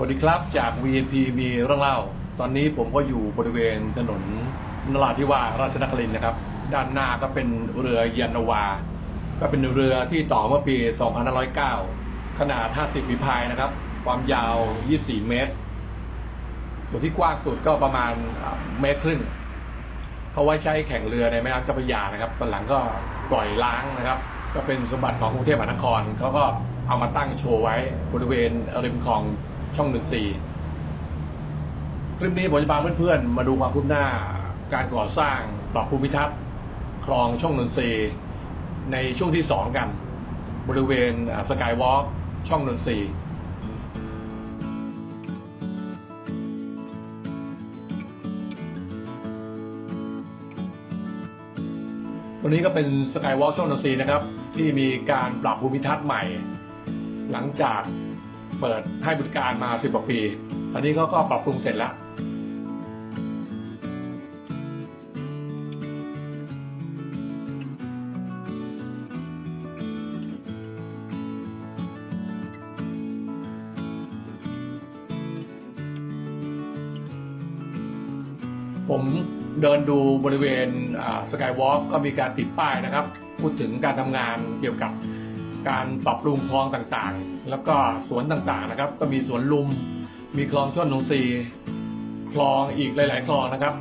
วัสดีครับจาก VNP มีเรื่องเล่า ตอนนี้ผมก็อยู่บริเวณถนนนราธิวาสราชนครินทร์นะครับ ด้านหน้าก็เป็นเรือยานวา ก็เป็นเรือที่ต่อเมื่อปี 2509 ขนาด 50ฝีพายนะครับ ความยาว 24 เมตร ส่วนที่กว้างสุดก็ประมาณเมตรครึ่งเขาไว้ใช้แข่งเรือในแม่น้ำเจ้าพระยานะครับ ตอนหลังก็ปล่อยล้างนะครับ ก็เป็นสมบัติของกรุงเทพมหานครเขาก็เอามาตั้งโชว์ไว้บริเวณริมคลอง ช่องหนึ่งสี่คลิปนี้ผมจะพาเพื่อนๆมาดูความคืบหน้าการก่อสร้างปรับภูมิทัศน์คลองช่องนนทรีย์ในช่วงที่สองกัน บริเวณสกายวอล์กช่องนนทรีย์ตัวนี้ก็เป็นสกายวอล์กช่องนนทรีนะครับ ที่มีการปรับภูมิทัศน์ใหม่ หลังจาก เปิดให้บริการมา10กว่าปี ตอนนี้เขาก็ปรับปรุงเสร็จแล้วผมเดินดูบริเวณสกายวอล์กก็มีการติดป้ายนะครับ พูดถึงการทำงานเกี่ยวกับ การปรับปรุงคลองต่างๆ แล้วก็สวนต่างๆนะครับ ก็มีสวนลุม มีคลองช่อนนงซีคลองอีกหลาย ๆ คลองนะครับ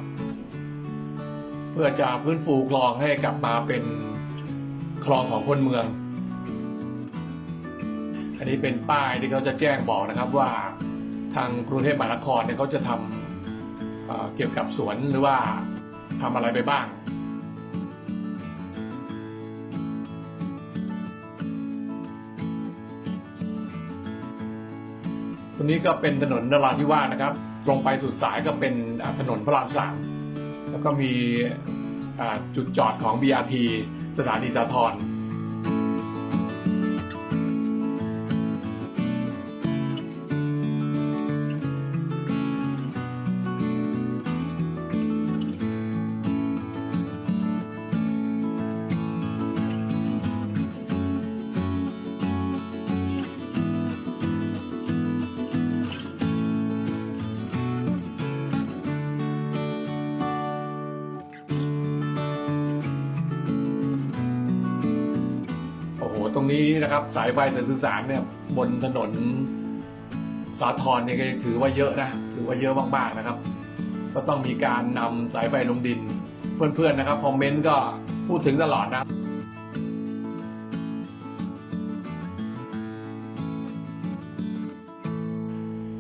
เพื่อจะพื้นฟูคลองให้กลับมาเป็นคลองของคนเมือง อันนี้เป็นป้ายที่เขาจะแจ้งบอกนะครับว่าทางกรุงเทพมหานครเนี่ยเขาจะทำเเกี่ยวกับสวนหรือว่าทำอะไรไปบ้าง นี้ก็เป็นถนนนราธิวาสนะครับ ตรงไปสุดสายก็เป็นถนนพระรามสามแล้วก็มีจุดจอดของ BRT สถานีสาทร ตรงนี้นะครับ สายไฟสายสื่อสารเนี่ยบนถนนสาทรเนี่ยก็ถือว่าเยอะนะถือว่าเยอะมากๆนะครับ ก็ต้องมีการนำสายไฟลงดิน เพื่อนๆนะครับคอมเมนต์ก็พูดถึงตลอดนะ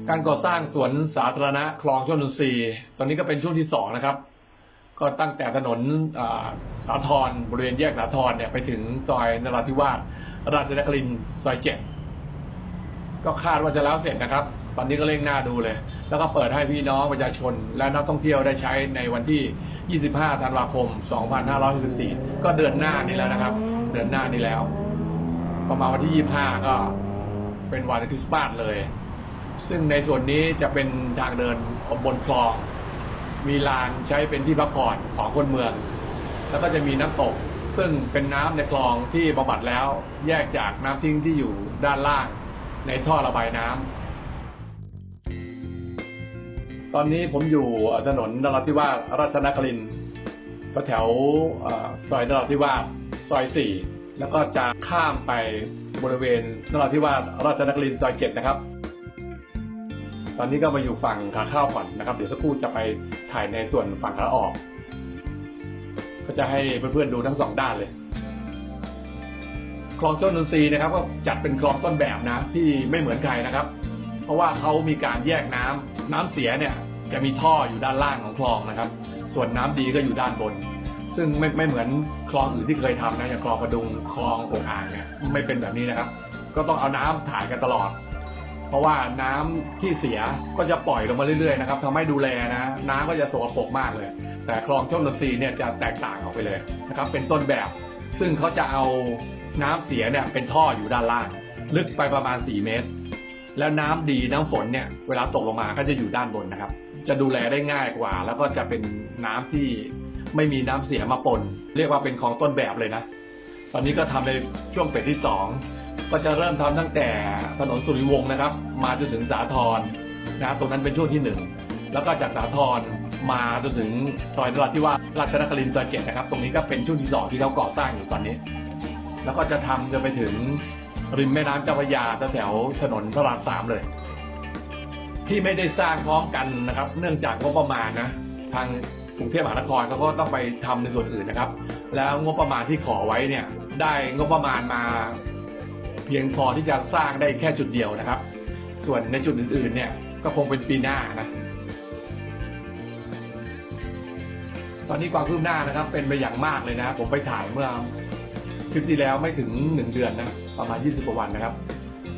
การก่อสร้างสวนสาธารณะคลองชนนทรีย์ตอนนี้ก็เป็นช่วงที่สองนะครับ ก็ตั้งแต่ถนนสาทรบริเวณแยกสาทรเนี่ยไปถึงซอยนราธิวาส ราชนครินซอยเจ็ดก็คาดว่าจะแล้วเสร็จนะครับ ตอนนี้ก็เร่งหน้าดูเลย แล้วก็เปิดให้พี่น้องประชาชน และนักท่องเที่ยวได้ใช้ในวันที่ 25 ธันวาคม 2564 ก็เดือนหน้านี้แล้วนะครับ เดือนหน้านี้แล้ว ประมาณวันที่ 25 ก็เป็นวันคริสต์มาสเลย ซึ่งในส่วนนี้จะเป็นทางเดินบนคลอง มีลานใช้เป็นที่พักผ่อนของคนเมือง แล้วก็จะมีน้ำตก ซึ่งเป็นน้ำในคลองที่บำบัดแล้วแยกจากน้ำทิ้งที่อยู่ด้านล่างในท่อระบายน้ำตอนนี้ผมอยู่ถนนนราธิวาสราชนครินก็แถวซอยนราธิวาสซอยสี่แล้วก็จะข้ามไปบริเวณนราธิวาสราชนครินซอยเจ็ดนะครับ ตอนนี้ก็มาอยู่ฝั่งขาเข้าก่อนนะครับ เดี๋ยวสักครู่จะไปถ่ายในส่วนฝั่งขาออก ก็จะให้เพื่อนๆดูทั้งสองด้านเลย คลองต้นนนทรีนะครับ ก็จัดเป็นคลองต้นแบบนะที่ไม่เหมือนใครนะครับ เพราะว่าเขามีการแยกน้ำน้ำเสียเนี่ย จะมีท่ออยู่ด้านล่างของคลองนะครับ ส่วนน้ำดีก็อยู่ด้านบน ซึ่งไม่ไม่เหมือนคลองอื่นที่เคยทำนะอย่างคลองกระดุงคลองโอ่งอ่างเนี่ยไม่เป็นแบบนี้นะครับ ก็ต้องเอาน้ำถ่ายกันตลอด เพราะว่าน้ำที่เสียก็จะปล่อยลงมาเรื่อยๆนะครับทำให้ดูแลนะ น้ำก็จะสกปรกมากเลย แต่คลองช่องนนทรีเนี่ยจะแตกต่างออกไปเลยนะครับเป็นต้นแบบ ซึ่งเขาจะเอาน้ำเสียเนี่ยเป็นท่ออยู่ด้านล่าง ลึกไปประมาณ 4 เมตร แล้วน้ำดีน้ำฝนเนี่ยเวลาตกลงมาก็จะอยู่ด้านบนนะครับ จะดูแลได้ง่ายกว่า แล้วก็จะเป็นน้ำที่ไม่มีน้ำเสียมาปน เรียกว่าเป็นของต้นแบบเลยนะ ตอนนี้ก็ทำในช่วงเฟสที่ 2 ก็จะเริ่มทำตั้งแต่ถนนสุริวงศ์นะครับ มาจนถึงสาทรนะตรงนั้นเป็นช่วงที่หนึ่งแล้วก็จากสาทรมาจนถึงซอยนราธิวาสราชนครินทร์ซอยเจ็ดนะครับ ตรงนี้ก็เป็นช่วงที่สองที่เขาก่อสร้างอยู่ตอนนี้ แล้วก็จะทำจนไปถึงริมแม่น้ำเจ้าพระยาแถวถนนพระรามสามเลย ที่ไม่ได้สร้างพร้อมกันนะครับ เนื่องจากงบประมาณนะทางกรุงเทพมหานครเขาก็ต้องไปทำในส่วนอื่นนะครับ แล้วงบประมาณที่ขอไว้เนี่ยได้งบประมาณมา เพียงพอที่จะสร้างได้แค่จุดเดียวนะครับ ส่วนในจุดอื่นๆเนี่ยก็คงเป็นปีหน้านะตอนนี้ความคืบหน้านะครับเป็นไปอย่างมากเลยนะผมไปถ่ายเมื่อคลิปที่แล้วไม่ถึงหนึ่งเดือนนะประมาณ 20กว่าวันนะครับ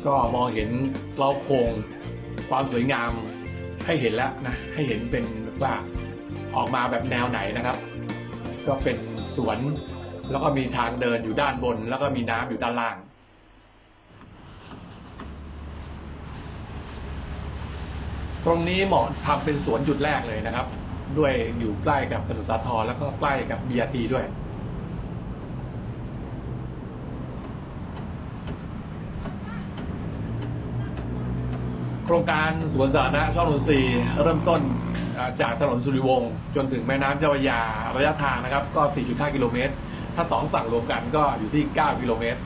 ก็มองเห็นเราโครงความสวยงามให้เห็นแล้วนะให้เห็นเป็นว่าออกมาแบบแนวไหนนะครับ ก็เป็นสวนแล้วก็มีทางเดินอยู่ด้านบน แล้วก็มีน้ำอยู่ด้านล่าง ตรงนี้เหมาะทำเป็นสวนจุดแรกเลยนะครับ ด้วยอยู่ใกล้กับถนนสาทรแล้วก็ใกล้กับ BRT ด้วย โครงการสวนสาธารณะช่องนนทรีเริ่มต้นจากถนนสุริวงศ์จนถึงแม่น้ำเจ้าพระยาระยะทางนะครับ ก็ 4.5 กิโลเมตร ถ้าสองฝั่งรวมกันก็อยู่ที่ 9 กิโลเมตร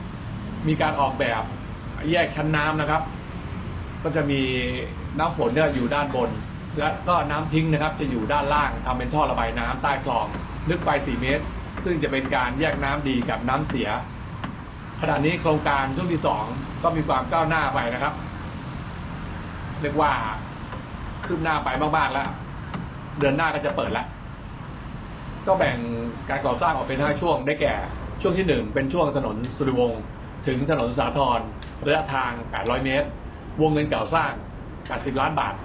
มีการออกแบบแยกชั้นน้ำนะครับ ก็จะมีน้ำฝนเนี่ยอยู่ด้านบน และก็น้ำทิ้งนะครับ จะอยู่ด้านล่างทำเป็นท่อระบายน้ำใต้คลองลึกไป 4 เมตร ซึ่งจะเป็นการแยกน้ำดีกับน้ำเสียขณะนี้โครงการช่วงที่สองก็มีความก้าวหน้าไปนะครับเรียกว่าคืบหน้าไปมากๆแล้ว เดือนหน้าก็จะเปิดแล้วก็แบ่งการก่อสร้างออกเป็นห้าช่วงได้แก่ ช่วงที่หนึ่งเป็นช่วงถนนสุริวงศ์ถึงถนนสาทรระยะทาง 800 เมตร วงเงินก่อสร้าง 80 ล้านบาท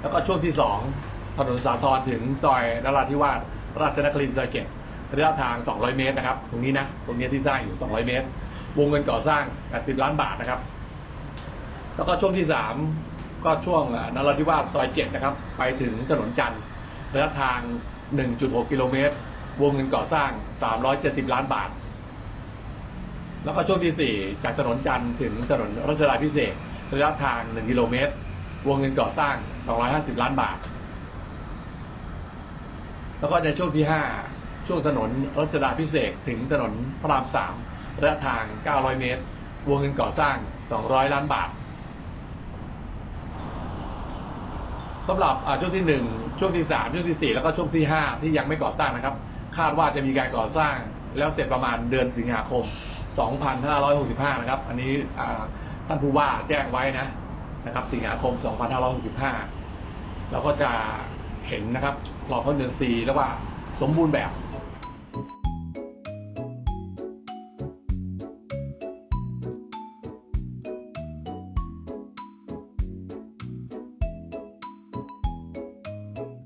แล้วก็ช่วงที่สองถนนสาทรถึงซอยนราธิวาสราชนครินทร์ซอยเจ็ดระยะทาง 200 เมตรนะครับ ตรงนี้นะ ตรงนี้ที่สร้างอยู่ 200 เมตร วงเงินก่อสร้าง 80 ล้านบาทนะครับ แล้วก็ช่วงที่สามก็ช่วงนราธิวาสซอยเจ็ดนะครับ ไปถึงถนนจันทร์ระยะทาง 1.6 กิโลเมตร วงเงินก่อสร้าง 370 ล้านบาท แล้วก็ช่วงที่สี่จากถนนจันทร์ถึงถนนรัชดาพิเศษ ระยะทาง 1 กิโลเมตร วงเงินก่อสร้าง 250 ล้านบาท แล้วก็ในช่วงที่ 5 ช่วงถนนรัชดาพิเศษถึงถนนพระราม 3 ระยะทาง 900 เมตร วงเงินก่อสร้าง 200 ล้านบาทสำหรับช่วงที่ 1 ช่วงที่ 3 ช่วงที่ 4 แล้วก็ช่วงที่ 5 ที่ยังไม่ก่อสร้างนะครับ คาดว่าจะมีการก่อสร้างแล้วเสร็จประมาณเดือนสิงหาคม 2565 นะครับ อันนี้อ่า ท่านผู้ว่าแจ้งไว้นะนะครับ สิงหาคม 2565 เราก็จะเห็นนะครับรอพ้นเดือนสีแล้วว่าสมบูรณ์แบบ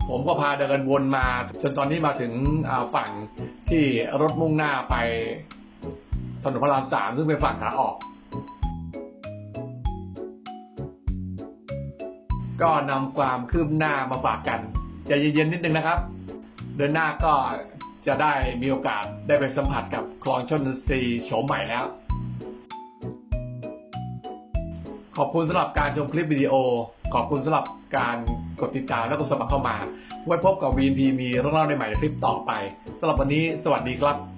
ผมก็พาเดินวนมาจนตอนนี้มาถึงฝั่งที่รถมุ่งหน้าไปถนนพระรามสามซึ่งเป็นฝั่งขาออก ก็นำความคืบหน้ามาฝากกันใจเย็นๆนิดนึงนะครับ เดือนหน้าก็จะได้มีโอกาสได้ไปสัมผัสกับคลองชนนทรีโฉมใหม่แล้ว ขอบคุณสำหรับการชมคลิปวิดีโอ ขอบคุณสำหรับการกดติดตามและกดสมัครเข้ามา ไว้พบกับ VNP มีเรื่องเล่าในใหม่ในคลิปต่อไปสำหรับวันนี้สวัสดีครับ